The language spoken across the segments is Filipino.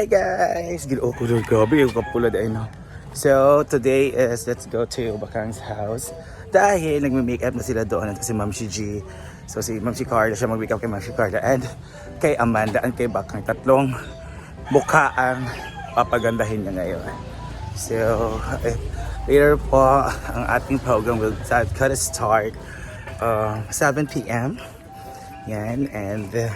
Hi guys! Ginoo ko doon gabi yung kapulad ay no. So today is let's go to Bakang's house. Dahil nagme-makeup na sila doon at si Ma'am Shi G. So si Ma'am Shi Carla siya mag-makeup kay Ma'am Shi Carla and kay Amanda and kay Bakang. Tatlong mukha ang papagandahin niya ngayon. So eh, later po ang ating program will start, gonna start uh, 7 p.m. Yan and uh,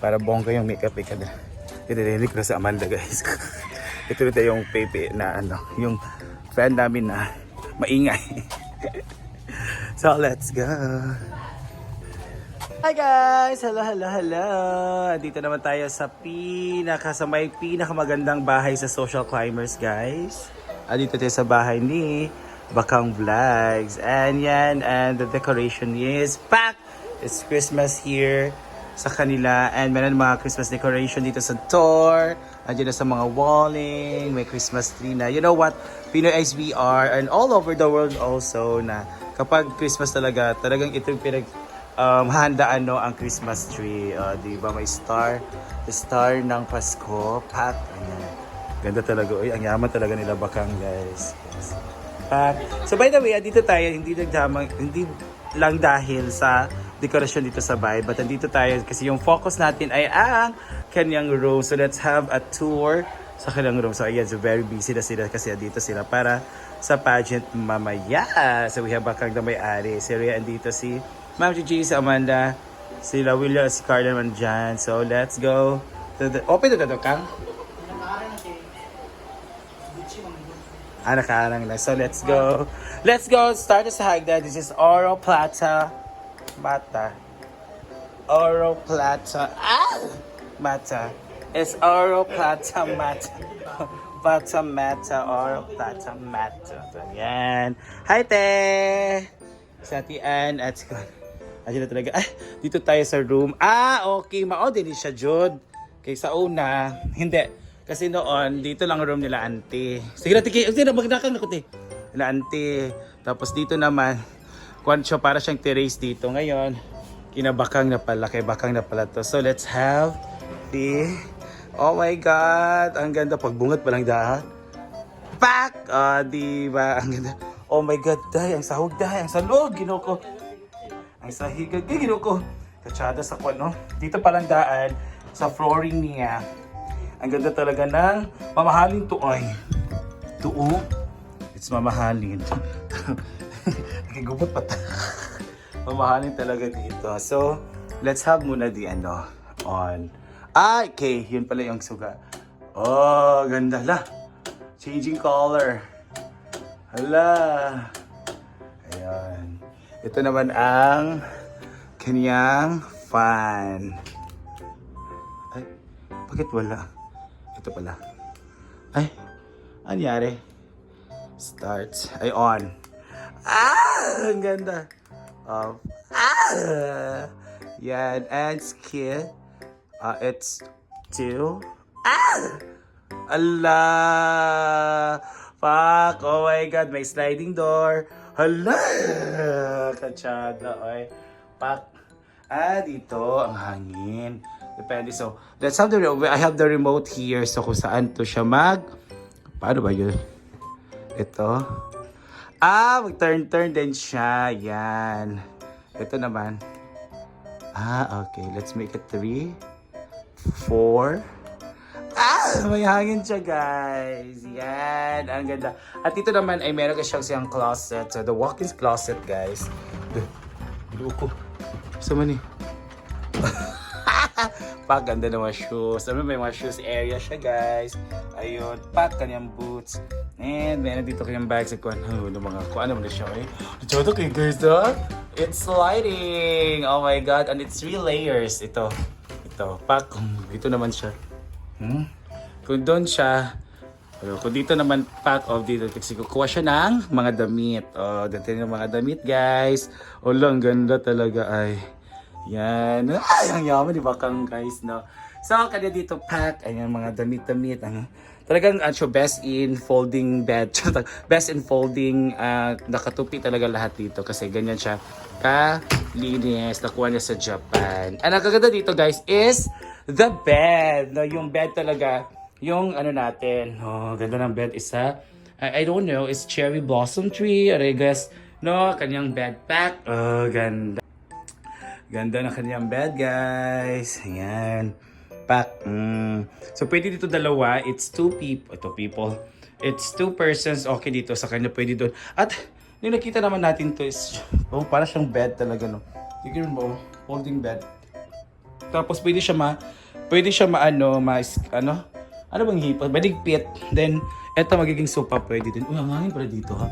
para bongga yung makeup eh ko na sa Amanda guys. Ito na yung pepe na ano, yung friend namin na maingay. so let's go. Hi guys! Hello, hello, hello! Dito naman tayo sa pinaka, sa may pinakamagandang bahay sa Social Climbers guys. Ah, dito tayo sa bahay ni Bakang Vlogs. And yan, and the decoration is packed! It's Christmas here sa kanila. And meron mga Christmas decoration dito sa door. Andiyan na sa mga walling. May Christmas tree na. You know what? Pinoy SBR and all over the world also na kapag Christmas talaga, talagang ito yung pinag um, handaan no, ang Christmas tree. Uh, di ba? May star. The star ng Pasko. Pack. Ayan. Ganda talaga. Uy, ang yaman talaga nila bakang guys. Yes. Pack. So by the way, dito tayo, hindi nagdamang, hindi lang dahil sa dekorasyon dito sa bahay. But nandito tayo kasi yung focus natin ay ang kanyang room. So let's have a tour sa kanyang room. So ayan, so very busy na sila kasi dito sila para sa pageant mamaya. So we have bakang na may-ari. Si Rhea andito si Ma'am Gigi, si Amanda, sila William, si Carla naman dyan. So let's go. To the, open to the kang? Ah, nakaarang lang. So, let's go. Let's go. Start sa hagdan. This is Oro Plata Mata. Oro Plata. Ah! Mata. It's Oro Plata Mata. Plata Mata. Oro Plata Mata. Yan. Hi, te! Sa Tian at si Andiyan na talaga. Ay, dito tayo sa room. Ah, okay. Mao din siya, Jud. Kay sa una, hindi. Kasi noon, dito lang room nila auntie. Sige na, tiki. Sige na, magdakang te. Nila auntie. Tapos dito naman, kwan siya para siyang terrace dito. Ngayon, kinabakang na pala, kay bakang na pala to. So, let's have the... Oh my God! Ang ganda. Pagbungat pa lang daan. Pak! Ah, di ba? Ang ganda. Oh my God, day. Ang sahog, day. Ang salog. Ginoo ko. Ang sahigag. Ay, ginoo ko. Katsada sa kwan, no? Dito palang daan sa flooring niya. Ang ganda talaga ng mamahalin tuoy. Tuo? It's mamahalin. Nagigubot pa ta. mamahalin talaga dito. So, let's have muna di ano, on. Ah, okay. Yun pala yung suga. Oh, ganda. La. Changing color. Hala. Ayan. Ito naman ang kanyang fan. Ay, bakit wala? Ito pala. Ay, anyari? Start. Ay, on. Ah! Ang ganda. Um, ah! Yan. And skill. Uh, it's two. Ah! Allah! Fuck! Oh my God! May sliding door. Hala! Katsada, oy. Pak. Ah, dito ang hangin. Depende. So, let's have the I have the remote here. So, kung saan to siya mag... Paano ba yun? Ito. Ah, mag-turn-turn din siya. Yan. Ito naman. Ah, okay. Let's make it three. Four. Ah, may hangin siya, guys. Yan. Ang ganda. At dito naman ay meron ka siyang siyang closet. So, the walk-in closet, guys. Luko. Sa man eh. Pak, ganda ng mga shoes. Mo, may mga shoes area siya, guys. Ayun, pak, kanyang boots. And meron dito kanyang bags at kuhan. Oh, ng mga kuhan naman na siya, eh. Ito kay guys, ha? It's sliding! Oh my God. And it's three layers. Ito. Ito. Pak, dito naman siya. Hmm? Kung doon siya, ano, kung dito naman pack of dito, kasi kukuha siya ng mga damit. Oh, dito yung mga damit, guys. Oh, lang, ganda talaga ay. Yan. Ay, ang yaman, di ba kang guys, no? So, kanya dito pack, ayan, mga damit-damit. Ano? Talagang, uh, siya, best in folding bed. best in folding, uh, nakatupi talaga lahat dito. Kasi ganyan siya kalinis. Nakuha niya sa Japan. Ang nakaganda dito, guys, is the bed. No, yung bed talaga, yung ano natin. Oh, ganda ng bed isa. I, I don't know, it's cherry blossom tree or I guess no, kanyang bed pack. Oh, ganda. Ganda ng kanyang bed, guys. Ayan. Pack. Mm. So, pwede dito dalawa. It's two people. Ito, people. It's two persons. Okay dito. Sa kanya pwede doon. At, yung nakita naman natin to is, oh, para siyang bed talaga, no? Tignan mo, holding bed. Tapos, pwede siya ma, pwede siya maano, ma, ano, ano bang hipa? Baligpit. Then, eto magiging sopa pwede din. Uy, ang hangin pala dito, ha?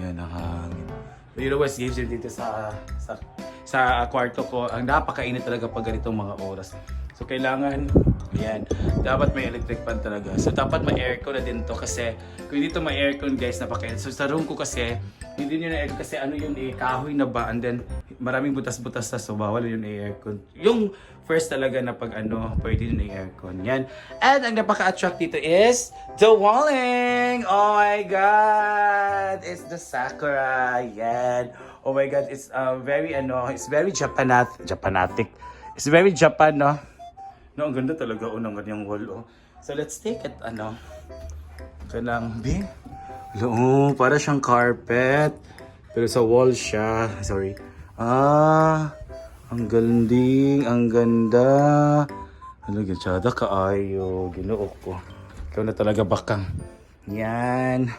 Yan, ang hangin. You know gives you dito sa, sa, sa kwarto ko. Ang napakainit talaga pag ganitong mga oras. So, kailangan, yan, dapat may electric fan talaga. So, dapat may aircon na din to kasi kung hindi to may aircon, guys, napakainit. So, sa room ko kasi, hindi nyo na aircon kasi ano yun eh, kahoy na ba? And then, maraming butas-butas na so bawal yun eh, aircon. Yung first talaga na pag ano, pwede yun eh, aircon. Yan. And ang napaka-attract dito is the walling! Oh my God! It's the Sakura. Yan. Oh my God, it's uh, very ano, it's very Japanat Japanatic. It's very Japan, no? No, ang ganda talaga oh, ng kanyang wall, oh. So, let's take it, ano. Kailang, B. Oo, para siyang carpet. Pero sa wall siya. Sorry. Ah, ang ganding, ang ganda. Ano, gatsada kaayo. Ginoo ko. Ikaw na talaga bakang. Yan.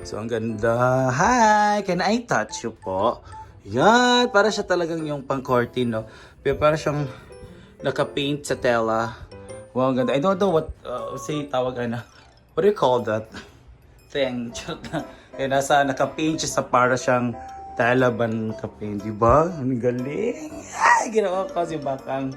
So, ang ganda. Hi! Can I touch you po? Yan! Para siya talagang yung pang-curtain, no? Pero para siyang naka-paint sa tela. Wow, ang ganda. I don't know what, uh, say, tawag ano. What do you call that? Thing. Kaya nasa, naka-paint siya sa para siyang tela ba naka-paint, di ba? Ang galing! Ay, ginawa ko si Bakang.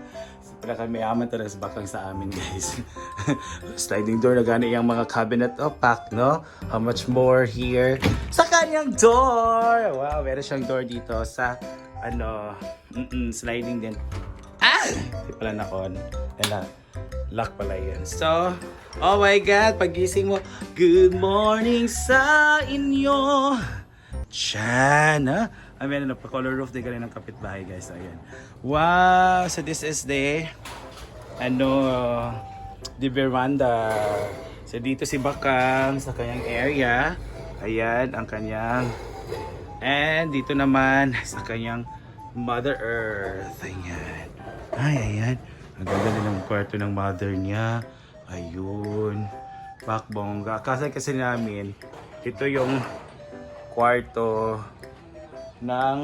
Pinaka mayaman talaga sa bakang sa amin, guys. Sliding door na gani yung mga cabinet oh, pack, no? How much more here? Sa kanyang door! Wow, meron siyang door dito sa, ano, mm sliding din. Ah! Hindi pala nakon. Yan Lock pala yun. So, oh my God, pagising mo, good morning sa inyo. Diyan, ha? I mean, ano, pa-color roof din ka ng kapitbahay, guys. Ayan. Wow! So, this is the, ano, the veranda. So, dito si Bakang sa kanyang area. Ayan, ang kanyang, and dito naman sa kanyang Mother Earth. Ayan. Ay, ayan. Ang ganda din ng kwarto ng mother niya. Ayun. Bakbongga. Kasi kasi namin, ito yung kwarto ng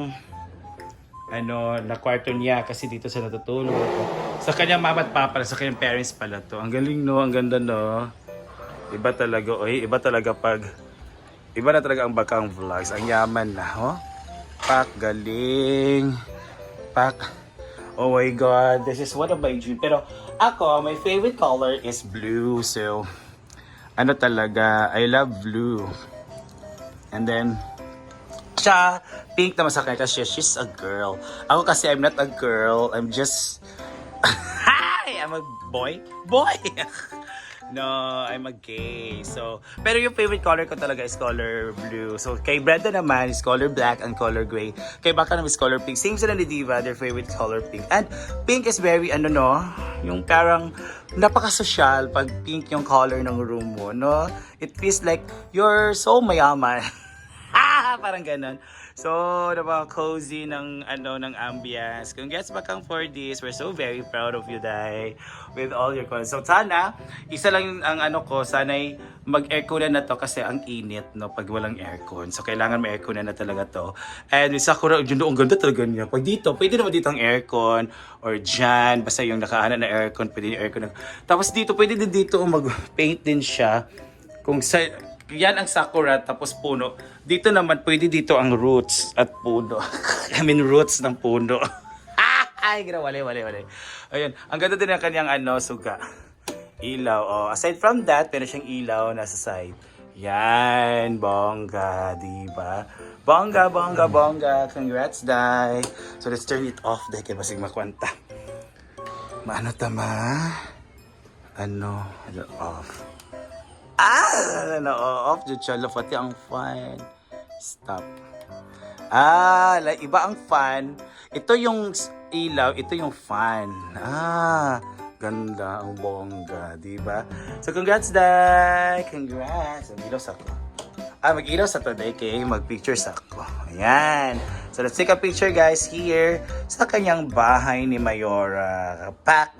ano, na kwarto niya kasi dito sa natutulog. Sa kanyang mama at papa, sa kanyang parents pala to. Ang galing no, ang ganda no. Iba talaga, oy, iba talaga pag iba na talaga ang bakang vlogs. Ang yaman na, oh. Pak, galing. Pak. Oh my God, this is one of my dream. Pero ako, my favorite color is blue. So, ano talaga, I love blue. And then, siya, pink naman sa kanya kasi she's a girl. Ako kasi I'm not a girl. I'm just... I'm a boy. Boy! no, I'm a gay. So, pero yung favorite color ko talaga is color blue. So, kay Brenda naman is color black and color gray. Kay Baka naman is color pink. Same sila ni Diva, their favorite color pink. And pink is very, ano no, yung parang napaka-social pag pink yung color ng room mo, no? It feels like you're so mayaman. parang ganun. So, napaka cozy ng ano ng ambience. Congrats bakang for this. We're so very proud of you, Dai. With all your comments. So, sana, isa lang ang ano ko, sana'y mag-aircon na to kasi ang init, no, pag walang aircon. So, kailangan may aircon na, na talaga to. And with Sakura, yun, ang ganda talaga niya. Pag dito, pwede naman dito ang aircon or dyan, basta yung nakahanan na aircon, pwede yung aircon. Na. Tapos dito, pwede din dito mag-paint din siya. Kung sa, yan ang sakura tapos puno. Dito naman pwede dito ang roots at puno. I mean roots ng puno. Ay, gina, wali, wali, wali. Ayun, ang ganda din ng kanyang ano, suga. Ilaw, oh. Aside from that, meron siyang ilaw nasa side. Yan, bongga, di ba? Bongga, bongga, bongga. Congrats, Dai. So, let's turn it off. Dahil kaya basig makwanta. Maano tama? Ano off? Ah! Na-off dyan siya. Pati ang fan. Stop. Ah, iba ang fan. Ito yung ilaw, ito yung fan. Ah, Ganda ang bongga, di ba? So, congrats, Day! Congrats! Mag-ilos ako. Ah, mag-ilos ako, Day, kay mag-pictures ako. Ayan. So, let's take a picture, guys, here sa kanyang bahay ni Mayora. Pak!